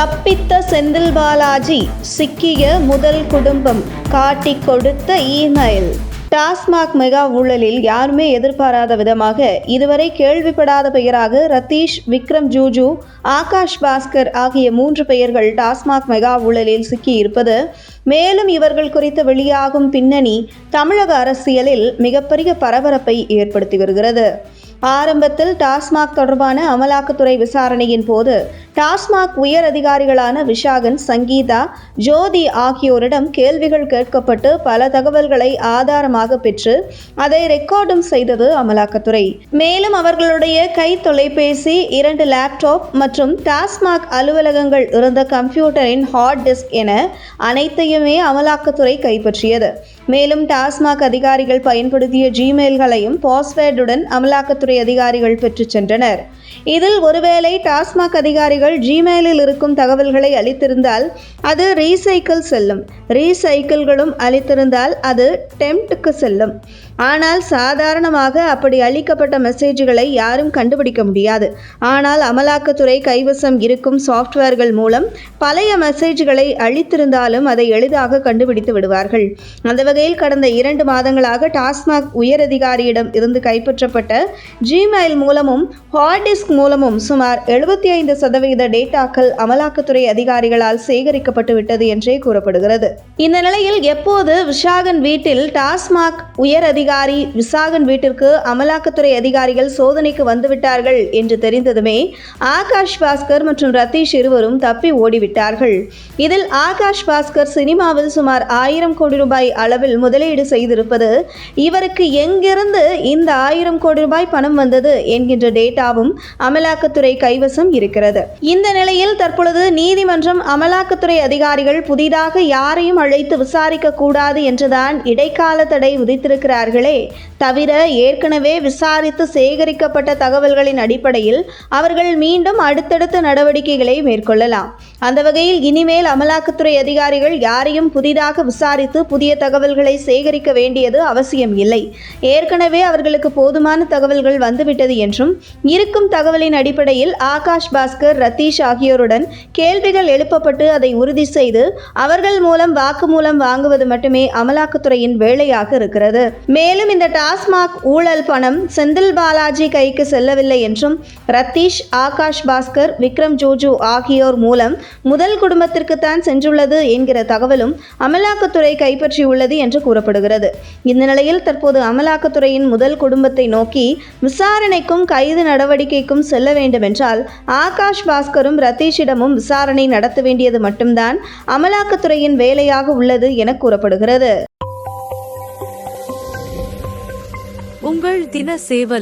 தப்பித்த செந்தில் பாலாஜி சிக்கிய முதல் குடும்பம் காட்டிக் கொடுத்த இமெயில் டாஸ்மாக் மெகா ஊழலில் யாருமே எதிர்பாராத விதமாக இதுவரை கேள்விப்படாத பெயராக ரத்தீஷ் விக்ரம் ஜூஜு ஆகாஷ் பாஸ்கர் ஆகிய மூன்று பெயர்கள் டாஸ்மாக் மெகா ஊழலில் சிக்கியிருப்பது மேலும் இவர்கள் குறித்து வெளியாகும் பின்னணி தமிழக அரசியலில் மிகப்பெரிய பரபரப்பை ஏற்படுத்தி வருகிறது. ஆரம்பத்தில் டாஸ்மாக் தொடர்பான அமலாக்கத்துறை விசாரணையின் போது டாஸ்மாக் உயர் அதிகாரிகளான விஷாகன் சங்கீதா ஜோதி ஆகியோரிடம் கேள்விகள் கேட்கப்பட்டு பல தகவல்களை ஆதாரமாக பெற்று அதை ரெக்கார்டும் செய்தது அமலாக்கத்துறை. மேலும் அவர்களுடைய கை தொலைபேசி இரண்டு லேப்டாப் மற்றும் டாஸ்மாக் அலுவலகங்கள் இருந்த கம்ப்யூட்டரின் ஹார்ட் டிஸ்க் என அனைத்தையுமே அமலாக்கத்துறை கைப்பற்றியது. மேலும் டாஸ்மாக் அதிகாரிகள் பயன்படுத்திய ஜிமெயில்களையும் பாஸ்வேர்டுடன் அமலாக்கத்துறை அதிகாரிகள் பெற்றுச் சென்றனர். இதில் ஒருவேளை டாஸ்மாக் அதிகாரிகள் ஜிமெயிலில் இருக்கும் தகவல்களை அளித்திருந்தால் அது ரீசைக்கிள் செல்லும். ரீசைக்கிள்களும் அளித்திருந்தால் அது டெம்ப்டுக்கு செல்லும். ஆனால் சாதாரணமாக அப்படி அளிக்கப்பட்ட மெசேஜ்களை யாரும் கண்டுபிடிக்க முடியாது. ஆனால் அமலாக்கத்துறை கைவசம் இருக்கும் சாஃப்ட்வேர்கள் மூலம் பழைய மெசேஜ்களை அளித்திருந்தாலும் அதை எளிதாக கண்டுபிடித்து விடுவார்கள். அந்த வகையில் கடந்த இரண்டு மாதங்களாக டாஸ்மாக் உயரதிகாரியிடம் இருந்து கைப்பற்றப்பட்ட ஜிமெயில் மூலமும் ஹார்ட் டிஸ்க் மூலமும் சுமார் எழுபத்தி ஐந்து சதவீத டேட்டாக்கள் அமலாக்கத்துறை அதிகாரிகளால் சேகரிக்கப்பட்டு விட்டது என்றே கூறப்படுகிறது. இந்த நிலையில் எப்போது விஷாகன் வீட்டில் டாஸ்மாக் உயர் அதிகாரி விசாகன் வீட்டிற்கு அமலாக்கத்துறை அதிகாரிகள் சோதனைக்கு வந்துவிட்டார்கள் என்று தெரிந்ததுமே ஆகாஷ் பாஸ்கர் மற்றும் ரத்தீஷ் இருவரும் தப்பி ஓடிவிட்டார்கள். இதில் ஆகாஷ் பாஸ்கர் சினிமாவில் சுமார் ஆயிரம் கோடி ரூபாய் அளவில் முதலீடு செய்திருப்பது இவருக்கு எங்கிருந்து இந்த ஆயிரம் கோடி ரூபாய் பணம் வந்தது என்கின்ற டேட்டாவும் அமலாக்கத்துறை கைவசம் இருக்கிறது. இந்த நிலையில் தற்பொழுது நீதிமன்றம் அமலாக்கத்துறை அதிகாரிகள் புதிதாக யாரையும் அழைத்து விசாரிக்க கூடாது என்றுதான் இடைக்கால தடை விதித்திருக்கிறார்களே. தவிர ஏற்கனவே விசாரித்து சேகரிக்கப்பட்ட தகவல்களின் அடிப்படையில் அவர்கள் மீண்டும் அடுத்தடுத்த நடவடிக்கைகளை மேற்கொள்ளலாம். அந்த வகையில் இனிமேல் அமலாக்கத்துறை அதிகாரிகள் யாரையும் புதிதாக விசாரித்து புதிய தகவல்களை சேகரிக்க வேண்டியது அவசியம் இல்லை. ஏற்கனவே அவர்களுக்கு போதுமான தகவல்கள் வந்துவிட்டது என்றும் இருக்கும் தகவலின் அடிப்படையில் ஆகாஷ் பாஸ்கர் ரத்தீஷ் ஆகியோருடன் கேள்விகள் எழுப்பப்பட்டு அதை உறுதி செய்து அவர்கள் மூலம் வாக்குமூலம் வாங்குவது மட்டுமே அமலாக்கத்துறையின் வேலையாக இருக்கிறது. மேலும் இந்த டாஸ்மாக் ஊழல் பணம் செந்தில் பாலாஜி கைக்கு செல்லவில்லை என்றும் ரத்தீஷ் ஆகாஷ் பாஸ்கர் விக்ரம் ஜோஜு ஆகியோர் மூலம் முதல் குடும்பத்திற்குத்தான் சென்றுள்ளது என்கிற தகவலும் அமலாக்கத்துறை கைப்பற்றியுள்ளது என்று கூறப்படுகிறது. இந்த நிலையில் தற்போது அமலாக்கத்துறையின் முதல் குடும்பத்தை நோக்கி விசாரணைக்கும் கைது நடவடிக்கைக்கும் செல்ல வேண்டுமென்றால் ஆகாஷ் பாஸ்கரும் ரத்தீஷிடமும் விசாரணை நடத்த வேண்டியது மட்டும்தான் அமலாக்கத்துறையின் வேலையாக உள்ளது என கூறப்படுகிறது. உங்கள் தின சேவல்